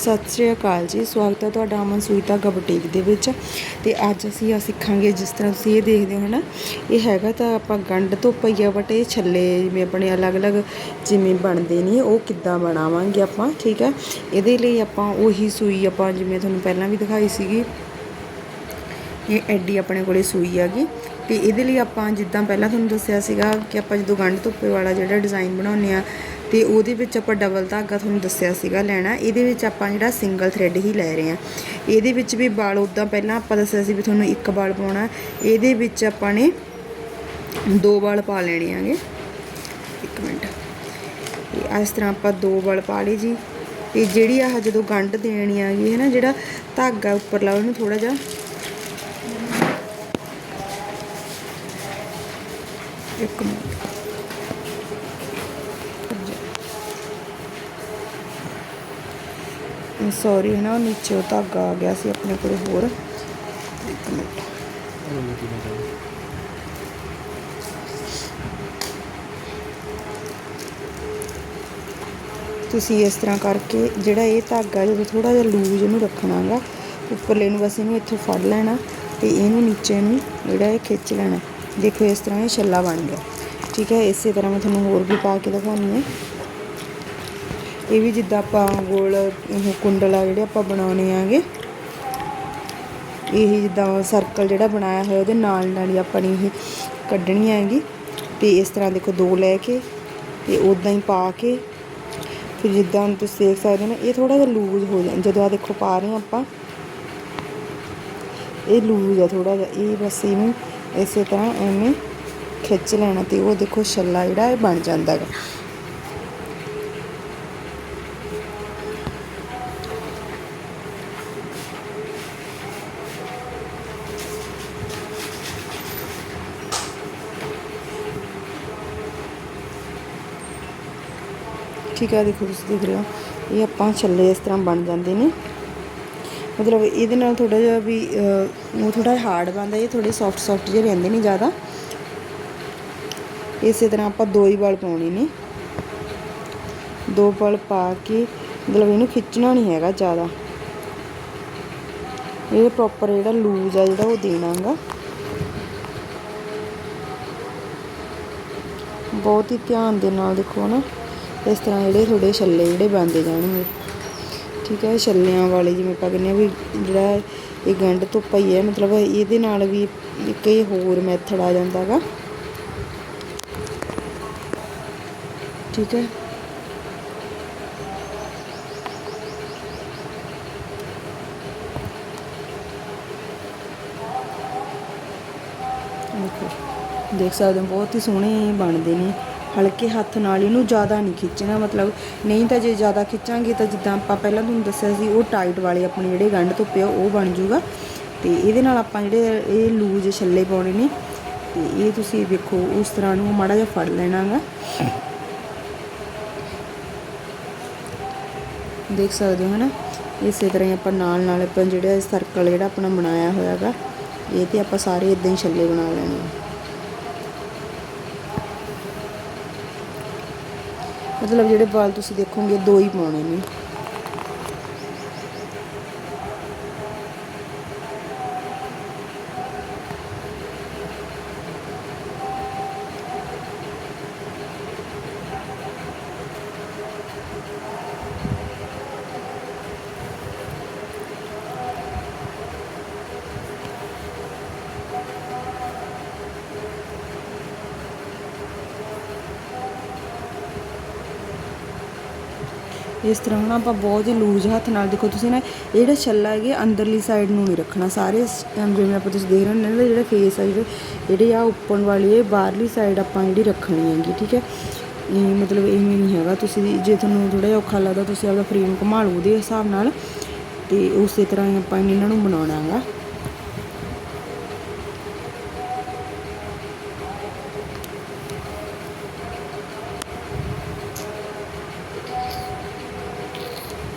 ਸਤਿ ਸ਼੍ਰੀ ਅਕਾਲ ਜੀ। ਸਵਾਗਤ ਹੈ ਤੁਹਾਡਾ ਅਮਨ ਸੂਈਤਾ ਬੁਟੀਕ ਦੇ ਵਿੱਚ। ਤੇ ਅੱਜ ਅਸੀਂ ਆ ਸਿੱਖਾਂਗੇ ਜਿਸ ਤਰ੍ਹਾਂ ਤੁਸੀਂ ਇਹ ਦੇਖਦੇ ਹੋ ਨਾ ਇਹ ਹੈਗਾ ਤਾਂ ਆਪਾਂ ਗੰਢ ਤੋਂ ਪਈਆ ਬਟ ਇਹ ਛੱਲੇ ਜਿਵੇਂ ਆਪਣੇ ਅਲੱਗ-ਅਲੱਗ ਜਿਵੇਂ ਬਣਦੇ ਨੇ, ਉਹ ਕਿੱਦਾਂ ਬਣਾਵਾਂਗੇ ਆਪਾਂ, ਠੀਕ ਹੈ? ਇਹਦੇ ਲਈ ਆਪਾਂ ਉਹੀ ਸੂਈ ਆਪਾਂ ਜਿਵੇਂ ਤੁਹਾਨੂੰ ਪਹਿਲਾਂ ਵੀ ਦਿਖਾਈ ਸੀਗੀ, ਇਹ ਐਡੀ ਆਪਣੇ ਕੋਲੇ ਸੂਈ ਹੈਗੀ। ਤੇ ਇਹਦੇ ਲਈ ਆਪਾਂ ਜਿੱਦਾਂ ਪਹਿਲਾਂ ਤੁਹਾਨੂੰ ਦੱਸਿਆ ਸੀਗਾ ਕਿ ਆਪਾਂ ਜਦੋਂ ਗੰਢ ਧੁੱਪੇ ਵਾਲਾ ਜਿਹੜਾ ਡਿਜ਼ਾਈਨ ਬਣਾਉਂਦੇ ਆ ਤੇ ਉਹਦੇ ਵਿੱਚ ਆਪਾਂ ਡਬਲ ਧਾਗਾ ਤੁਹਾਨੂੰ ਦੱਸਿਆ ਸੀਗਾ ਲੈਣਾ। ਇਹਦੇ ਵਿੱਚ ਆਪਾਂ ਜਿਹੜਾ ਸਿੰਗਲ ਥ੍ਰੈਡ ਹੀ ਲੈ ਰਹੇ ਆ ਇਹਦੇ ਵਿੱਚ ਵੀ ਵਾਲ ਉਦਾਂ ਪਹਿਲਾਂ ਆਪਾਂ ਦੱਸਿਆ ਸੀ ਵੀ ਤੁਹਾਨੂੰ ਇੱਕ ਵਾਲ ਪਾਉਣਾ। ਇਹਦੇ ਵਿੱਚ ਆਪਾਂ ਨੇ ਦੋ ਵਾਲ ਪਾ ਲੈਣੇ ਆਗੇ। ਇੱਕ ਮਿੰਟ। ਇਸ ਤਰ੍ਹਾਂ ਆਪਾਂ ਦੋ ਵਾਲ ਪਾ ਲਈ ਜੀ। ਇਹ ਜਿਹੜੀ ਆਹ ਜਦੋਂ ਗੰਢ ਦੇਣੀ ਆਗੀ ਹੈ ਨਾ, ਜਿਹੜਾ ਧਾਗਾ ਉੱਪਰ ਲਾ ਉਹਨੂੰ ਥੋੜਾ ਜਿਹਾ। ਇੱਕ ਮਿੰਟ। ਸੌਰੀ ਹੈ ਨਾ ਨੀਚੇ ਉਹ ਧਾਗਾ ਆ ਗਿਆ ਸੀ ਆਪਣੇ ਕੋਲ ਹੋਰ। ਇੱਕ ਮਿੰਟ। ਤੁਸੀਂ ਇਸ ਤਰ੍ਹਾਂ ਕਰਕੇ ਜਿਹੜਾ ਇਹ ਧਾਗਾ ਜਦੋਂ ਥੋੜਾ ਜਿਹਾ ਲੂਜ਼ ਇਹਨੂੰ ਰੱਖਣਾਗਾ। ਉੱਪਰਲੇ ਨੂੰ ਬਸ ਇਹਨੂੰ ਇੱਥੋਂ ਫੜ ਲੈਣਾ ਤੇ ਇਹਨੂੰ ਨੀਚੇ ਨੂੰ ਜਿਹੜਾ ਇਹ ਖਿੱਚ ਲੈਣਾ। ਦੇਖੋ ਇਸ ਤਰ੍ਹਾਂ ਇਹ ਛੱਲਾ ਬਣ ਗਿਆ। ਠੀਕ ਹੈ, ਇਸੇ ਤਰ੍ਹਾਂ ਮੈਂ ਤੁਹਾਨੂੰ ਹੋਰ ਵੀ ਪਾ ਕੇ ਦਿਖਾਉਣੀ ਹੈ। ਇਹ ਵੀ ਜਿੱਦਾਂ ਆਪਾਂ ਗੋਲ, ਉਹ ਆ ਜਿਹੜੇ ਆਪਾਂ ਬਣਾਉਣੇ ਆਗੇ। ਇਹ ਜਿੱਦਾਂ ਸਰਕਲ ਜਿਹੜਾ ਬਣਾਇਆ ਹੋਇਆ, ਉਹਦੇ ਨਾਲ ਨਾਲ ਹੀ ਆਪਾਂ ਨੇ ਇਹ ਕੱਢਣੀ ਹੈਗੀ। ਤੇ ਇਸ ਤਰ੍ਹਾਂ ਦੇਖੋ ਦੋ ਲੈ ਕੇ ਤੇ ਉਦਾਂ ਹੀ ਪਾ ਕੇ, ਫਿਰ ਜਿੱਦਾਂ ਹੁਣ ਤੁਸੀਂ ਦੇਖ ਸਕਦੇ ਹੋ ਨਾ, ਇਹ ਥੋੜਾ ਜਿਹਾ ਲੂਜ਼ ਹੋ ਜਾਂਦਾ ਜਦੋਂ ਆ ਦੇਖੋ ਪਾ ਰਹੇ ਹਾਂ ਆਪਾਂ। ਇਹ ਲੂਜ਼ ਆ ਥੋੜਾ ਜਿਹਾ, ਇਹ ਬਸ ਇਹਨੂੰ ਇਸੇ ਤਰ੍ਹਾਂ ਐਵੇਂ ਖਿੱਚ ਲੈਣਾ ਤੇ ਉਹ ਦੇਖੋ ਛੱਲਾ ਜਿਹੜਾ, ਇਹ ਬਣ ਜਾਂਦਾ ਹੈ ਠੀਕ ਹੈ, ਦੇਖੋ ਤੁਸੀਂ ਦੇਖ ਰਹੇ ਹੋ, ਇਹ ਆਪਾਂ ਛੱਲੇ ਇਸ ਤਰ੍ਹਾਂ ਬਣ ਜਾਂਦੇ ਨੇ। ਮਤਲਬ ਇਹਦੇ ਨਾਲ ਥੋੜਾ ਜਿਹਾ ਵੀ ਉਹ ਥੋੜਾ ਹਾਰਡ ਬਣਦਾ, ਇਹ ਥੋੜੇ ਸੌਫਟ ਸੌਫਟ ਜਿਹੇ ਰਹਿੰਦੇ ਨੇ ਜ਼ਿਆਦਾ। ਇਸੇ ਤਰ੍ਹਾਂ ਆਪਾਂ ਦੋ ਹੀ ਵਾਲ ਪਾਉਣੇ ਨੇ। ਦੋ ਵਾਲ ਪਾ ਕੇ, ਮਤਲਬ ਇਹਨੂੰ ਖਿੱਚਣਾ ਨਹੀਂ ਹੈਗਾ ਜ਼ਿਆਦਾ। ਇਹ ਪ੍ਰੋਪਰ ਜਿਹੜਾ ਲੂਜ਼ ਆ, ਜਿਹੜਾ ਉਹ ਦੇਣਾਗਾ। ਬਹੁਤ ਹੀ ਧਿਆਨ ਦੇ ਨਾਲ ਦੇਖੋ ਨਾ ਇਸ ਤਰ੍ਹਾਂ ਜਿਹੜੇ ਤੁਹਾਡੇ ਛੱਲੇ ਜਿਹੜੇ ਬਣਦੇ ਜਾਣਗੇ ਠੀਕ ਹੈ, ਛੱਲਿਆਂ ਵਾਲੇ ਜਿਵੇਂ ਆਪਾਂ ਕਹਿੰਦੇ ਆ ਵੀ ਜਿਹੜਾ ਇਹ ਗੰਢ ਤੋਂ ਹੀ ਹੈ, ਮਤਲਬ ਇਹਦੇ ਨਾਲ ਵੀ ਇੱਕ ਇਹ ਹੋਰ ਮੈਥਡ ਆ ਜਾਂਦਾਗਾ ਠੀਕ ਹੈ। ਦੇਖ ਸਕਦੇ ਹੋ, ਬਹੁਤ ਹੀ ਸੋਹਣੇ ਬਣਦੇ ਨੇ। ਹਲਕੇ ਹੱਥ ਨਾਲ ਇਹਨੂੰ ਜ਼ਿਆਦਾ ਨਹੀਂ ਖਿੱਚਣਾ, ਮਤਲਬ ਨਹੀਂ ਤਾਂ ਜੇ ਜ਼ਿਆਦਾ ਖਿੱਚਾਂਗੇ ਤਾਂ ਜਿੱਦਾਂ ਆਪਾਂ ਪਹਿਲਾਂ ਤੁਹਾਨੂੰ ਦੱਸਿਆ ਸੀ, ਉਹ ਟਾਈਟ ਵਾਲੇ ਆਪਣੇ ਜਿਹੜੇ ਗੰਢ ਧੁੱਪੇ ਆ, ਉਹ ਬਣ ਜੂਗਾ ਤੇ ਇਹਦੇ ਨਾਲ ਆਪਾਂ ਜਿਹੜੇ ਇਹ ਲੂਜ਼ ਛੱਲੇ ਪਾਉਣੇ ਨੇ, ਤੇ ਇਹ ਤੁਸੀਂ ਵੇਖੋ, ਉਸ ਤਰ੍ਹਾਂ ਨੂੰ ਮਾੜਾ ਜਿਹਾ ਫੜ ਲੈਣਾਗਾ। ਦੇਖ ਸਕਦੇ ਹੋ, ਹਨਾ? ਇਸੇ ਤਰ੍ਹਾਂ ਹੀ ਆਪਾਂ ਨਾਲ ਨਾਲ ਆਪਾਂ ਜਿਹੜਾ ਸਰਕਲ ਜਿਹੜਾ ਆਪਣਾ ਬਣਾਇਆ ਹੋਇਆਗਾ, ਇਹ ਤੇ ਆਪਾਂ ਸਾਰੇ ਇਦਾਂ ਹੀ ਛੱਲੇ ਬਣਾ ਲੈਣੇ ਆ। ਮਤਲਬ ਜਿਹੜੇ ਵਾਲ ਤੁਸੀਂ ਦੇਖੋਗੇ ਦੋ ਹੀ ਪਾਉਣੇ ਨੇ। ਇਸ ਤਰ੍ਹਾਂ ਹੁਣ ਆਪਾਂ ਬਹੁਤ ਹੀ ਲੂਜ਼ ਹੱਥ ਨਾਲ ਦੇਖੋ, ਤੁਸੀਂ ਨਾ ਇਹ ਜਿਹੜਾ ਛੱਲਾ ਹੈਗੇ ਅੰਦਰਲੀ ਸਾਈਡ ਨੂੰ ਨਹੀਂ ਰੱਖਣਾ। ਸਾਰੇ ਜਿਵੇਂ ਆਪਾਂ ਤੁਸੀਂ ਦੇਖ ਰਹੇ ਹੋ ਨਾ, ਜਿਹੜਾ ਫੇਸ ਹੈ ਜਿਹੜੇ ਜਿਹੜੀ ਆ ਓਪਨ ਵਾਲੀ, ਇਹ ਬਾਹਰਲੀ ਸਾਈਡ ਆਪਾਂ ਜਿਹੜੀ ਰੱਖਣੀ ਹੈਗੀ, ਠੀਕ ਹੈ? ਇਹ ਮਤਲਬ ਇਹ ਨਹੀਂ ਹੈਗਾ। ਤੁਸੀਂ ਜੇ ਤੁਹਾਨੂੰ ਥੋੜਾ ਜਿਹਾ ਔਖਾ ਲੱਗਦਾ, ਤੁਸੀਂ ਆਪਦਾ ਫਰੇਮ ਘੁਮਾ ਲਓ ਉਹਦੇ ਹਿਸਾਬ ਨਾਲ ਤੇ ਉਸੇ ਤਰ੍ਹਾਂ ਹੀ ਆਪਾਂ ਇਹਨਾਂ ਨੂੰ ਬਣਾਉਣਾ ਹੈਗਾ।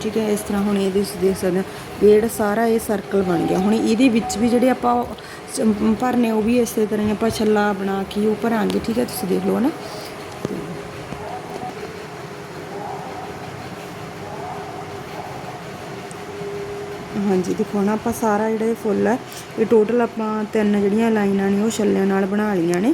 ਠੀਕ ਹੈ, ਇਸ ਤਰ੍ਹਾਂ ਹੁਣ ਇਹਦੇ ਤੁਸੀਂ ਦੇਖ ਸਕਦੇ ਹੋ ਇਹ ਜਿਹੜਾ ਸਾਰਾ ਇਹ ਸਰਕਲ ਬਣ ਗਿਆ। ਹੁਣ ਇਹਦੇ ਵਿੱਚ ਵੀ ਜਿਹੜੇ ਆਪਾਂ ਚ- ਭਰਨੇ, ਉਹ ਵੀ ਇਸੇ ਤਰ੍ਹਾਂ ਹੀ ਆਪਾਂ ਛੱਲਾ ਬਣਾ ਕੇ ਉਹ ਭਰਾਂਗੇ, ਠੀਕ ਹੈ, ਤੁਸੀਂ ਦੇਖ ਲਓ ਨਾ ਹਾਂਜੀ, ਦੇਖੋ ਨਾ ਆਪਾਂ ਸਾਰਾ ਜਿਹੜਾ ਇਹ ਫੁੱਲ ਹੈ, ਇਹ ਟੋਟਲ ਆਪਾਂ ਤਿੰਨ ਜਿਹੜੀਆਂ ਲਾਈਨਾਂ ਨੇ, ਉਹ ਛੱਲਿਆਂ ਨਾਲ ਬਣਾ ਲਈਆਂ ਨੇ।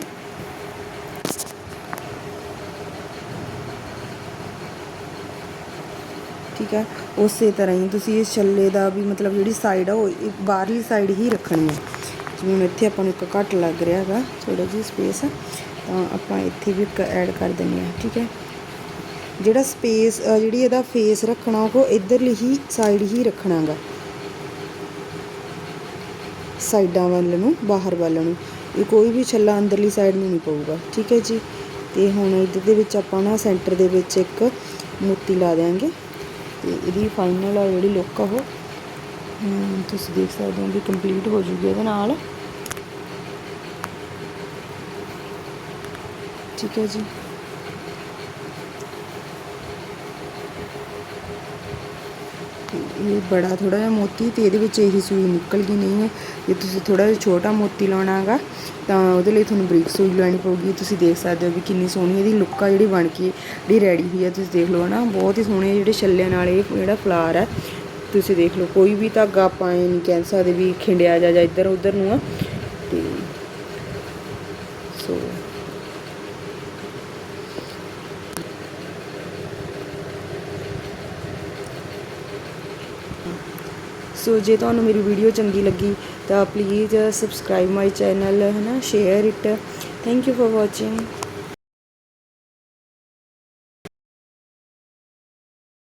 ਠੀਕ ਹੈ, ਉਸੇ ਤਰ੍ਹਾਂ ਹੀ ਤੁਸੀਂ ਇਸ ਛੱਲੇ ਦਾ ਵੀ ਮਤਲਬ ਜਿਹੜੀ ਸਾਈਡ ਆ, ਉਹ ਬਾਹਰਲੀ ਸਾਈਡ ਹੀ ਰੱਖਣੀ ਹੈ। ਜਿਵੇਂ ਹੁਣ ਇੱਥੇ ਆਪਾਂ ਨੂੰ ਇੱਕ ਘੱਟ ਲੱਗ ਰਿਹਾ ਹੈਗਾ ਥੋੜਾ ਜਿਹਾ ਸਪੇਸ ਤਾਂ ਆਪਾਂ ਇੱਥੇ ਵੀ ਇੱਕ ਐਡ ਕਰ ਦਿੰਦੇ ਹਾਂ, ਠੀਕ ਹੈ। ਜਿਹੜਾ ਸਪੇਸ ਜਿਹੜੀ ਇਹਦਾ ਫੇਸ ਰੱਖਣਾ, ਉਹ ਇਧਰਲੀ ਹੀ ਸਾਈਡ ਹੀ ਰੱਖਣਾਗਾ ਸਾਈਡਾਂ ਵੱਲ ਨੂੰ, ਬਾਹਰ ਵੱਲ ਨੂੰ। ਇਹ ਕੋਈ ਵੀ ਛੱਲਾ ਅੰਦਰਲੀ ਸਾਈਡ ਨੂੰ ਨਹੀਂ ਪਊਗਾ, ਠੀਕ ਹੈ ਜੀ। ਤੇ ਹੁਣ ਇਹਦੇ ਦੇ ਵਿੱਚ ਆਪਾਂ ਨਾ ਸੈਂਟਰ ਦੇ ਵਿੱਚ ਇੱਕ ਮੋਤੀ ਲਾ ਦਿਆਂਗੇ। ਤੇ ਇਹਦੀ ਫਾਈਨਲ ਆ ਜਿਹੜੀ ਲੁੱਕ ਆ ਉਹ। ਤੁਸੀਂ ਦੇਖ ਸਕਦੇ ਹੋ ਵੀ ਕੰਪਲੀਟ ਹੋ ਜੂਗੀ ਇਹਦੇ ਨਾਲ। ਠੀਕ ਹੈ ਜੀ। ਇਹ ਬੜਾ ਥੋੜਾ ਜਿਹਾ ਮੋਤੀ ਤੇ ਇਹਦੇ ਵਿੱਚ ਇਹੀ ਸੂਈ ਨਿਕਲ ਗਈ ਨਹੀਂ ਹੈ। ਜੇ ਤੁਸੀਂ ਥੋੜਾ ਜਿਹਾ ਛੋਟਾ ਮੋਤੀ ਲਾਉਣਾ ਹੈਗਾ, ਤਾਂ ਉਹਦੇ ਲਈ ਤੁਹਾਨੂੰ ਬਰੀਕ ਸੂਈ ਲੈਣੀ ਪਊਗੀ। ਤੁਸੀਂ ਦੇਖ ਸਕਦੇ ਹੋ ਵੀ ਕਿੰਨੀ ਸੋਹਣੀ ਇਹਦੀ ਲੁੱਕ ਆ ਜਿਹੜੀ ਬਣ ਕੇ, ਜਿਹੜੀ ਰੈਡੀ ਹੋਈ ਆ, ਤੁਸੀਂ ਦੇਖ ਲਓ ਨਾ ਬਹੁਤ ਹੀ ਸੋਹਣੇ ਜਿਹੜੇ ਛੱਲਿਆਂ ਨਾਲ ਇਹ ਜਿਹੜਾ ਫਲਾਰ ਹੈ ਤੁਸੀਂ ਦੇਖ ਲਓ। ਕੋਈ ਵੀ ਧਾਗਾ ਆਪਾਂ ਇਹ ਨਹੀਂ ਕਹਿ ਸਕਦੇ ਵੀ ਖਿੰਡਿਆ ਜਾ ਜਾਂ ਇੱਧਰ ਉੱਧਰ ਨੂੰ ਆ। ਤੇ ਸੋ ਸੋ ਜੇ ਤੁਹਾਨੂੰ ਮੇਰੀ ਵੀਡੀਓ ਚੰਗੀ ਲੱਗੀ, ਤਾਂ ਪਲੀਜ਼ ਸਬਸਕ੍ਰਾਈਬ ਮਾਈ ਚੈਨਲ ਹੈ ਨਾ? Share it thank you for watching